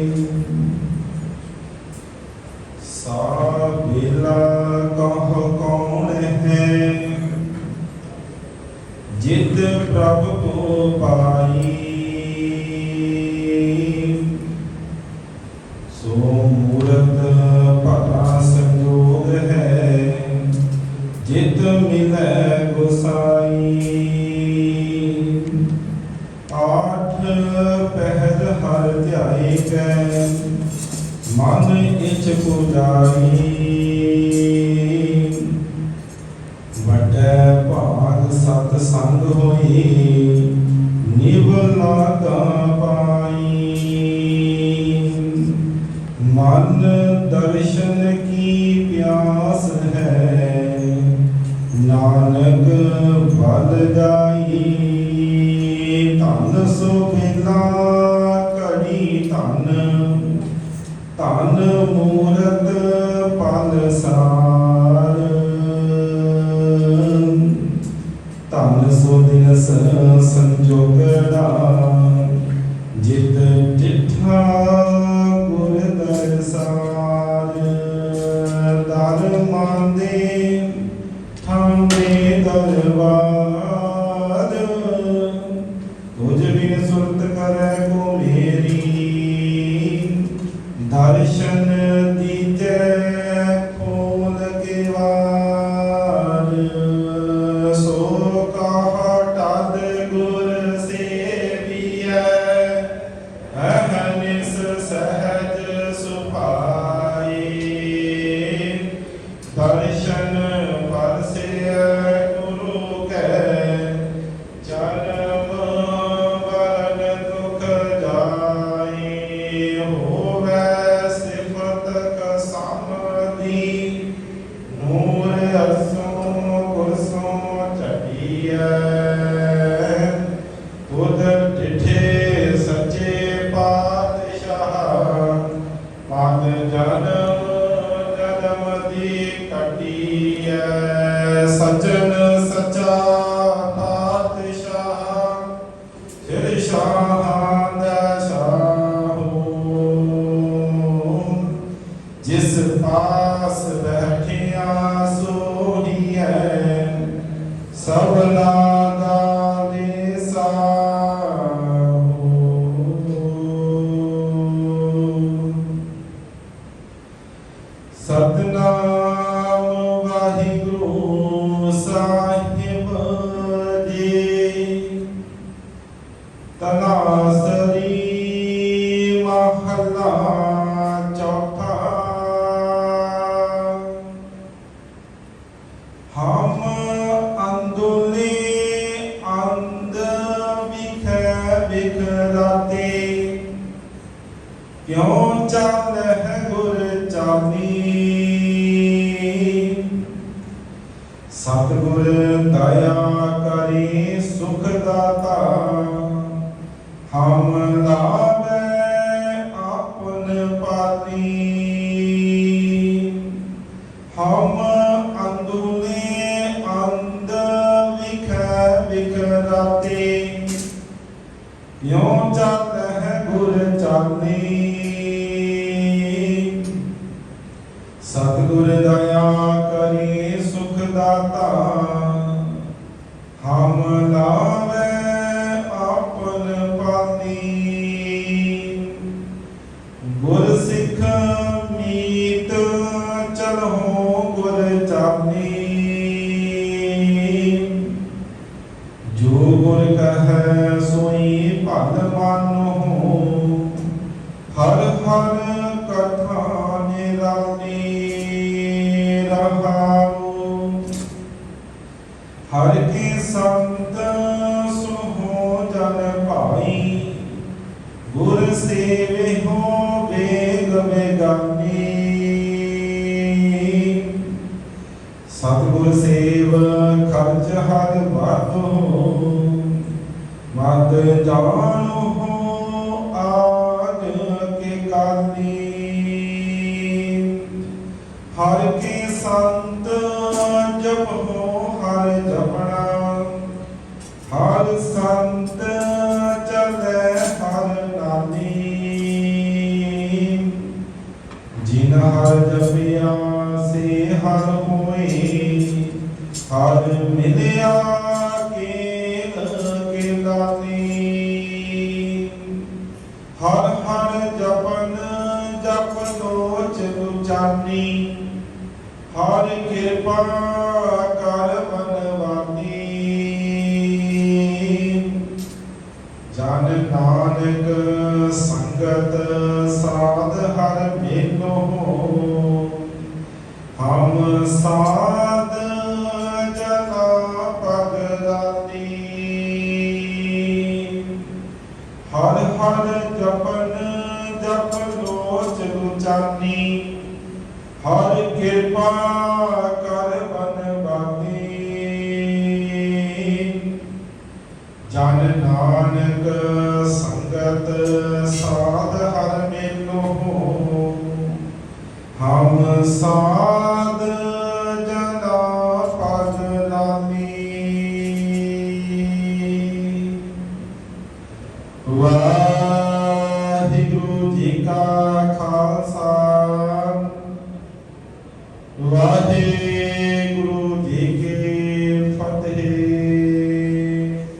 Amen. ਇਚ ਪੁਜਾਈ ਵਟੈ ਭਾਗ ਸਤ ਸੰਗ ਹੋਈ ਨਿਵ ਲਾਗਾ ਪਾਈ। ਮਨ ਦਰਸ਼ਨ ਕੀ ਪਿਆਸ ਹੈ, ਨਾਨਕ ਬਲ ਜਾਈ। ਧਨ ਸੋ ਮਿਲਾ ਘੜੀ ਧਨ ਧਨ ਮੂਰਤ ਪਲ ਸਾਰ। ਧਨ ਸੋ ਦਿਨ ਸੰਜੋਗੜਾ ਜਿਤ ਸਿਰ ਸ਼ਾਹਾਂ ਜਿਸ ਪਾਸ ਬੈਠਿਆ ਸੋਹੀਐ ਸਭਨਾ ਦਾ ਦੇਸਾਹੋ ਸਤਨਾਮ ਵਿਖਰਾਤੇ ਕਿਉ ਹੈ ਗੁਰ ਚਾਲੀ ਸਤਿਗੁਰ ਦਇਆ ਕਰੀ ਸੁਖ ਦਾਤਾ ਯੋਂ ਚੱਲ ਹੈ ਗੁਰ ਚਾਲੀ ਸਤਿਗੁਰ ਦਇਆ ਕਰੀ ਸੁਖ ਦਾਤਾ, ਹਮ ਲਾਵੇ ਆਪਨ ਪਾਤੀ। ਗੁਰ ਸਿੱਖ ਮੀਤ ਚਲਹੁ ਗੁਰ ਸੇਵੇ ਹੋ ਵੇਗ ਵੇਗਾਨੀ ਸਤਿਗੁਰ ਸੇਵ ਖਰਚ ਹਰ ਵਾਧੋ ਮਦ ਜਾਣੋ ਹੋ ਆਜ ਕੇ ਕਾਲੀ ਹਰ ਕੀ ਸੰਤ ਜਪੋ ਹਰ ਜਪਣਾ ਹਰ ਸੰਤ ਜਿਨ ਹਰ ਜਪਿਆ, ਸੇ ਹਰ ਹੋਏ। ਹਰ ਮਿਲਿਆ ਕੇਲ ਕੇਲਾਨੀ ਹਰ ਹਰ ਜਪਨ, ਜਪ ਲੋਚ ਲੁਚਾਨੀ ਹਰ ਕਿਰਪਾ ਕਰ ਬਨਵਾਨੀ ਜਨ ਨਾਨਕ ਸੰਗਤ ਸਾਧ ਹਰ ਹਰ ਜਪਨ ਜਪ ਲੋਚ ਲੁਚਾਨੀ ਹਰ ਕਿਰਪਾ ਕਰ ਬਨਵਾਨੀ ਜਨ ਨਾਨਕ ਸੰਗਤ ਸਾਧ ਹਰ ਮੇਲੋ ਹਮ ਸਾਧ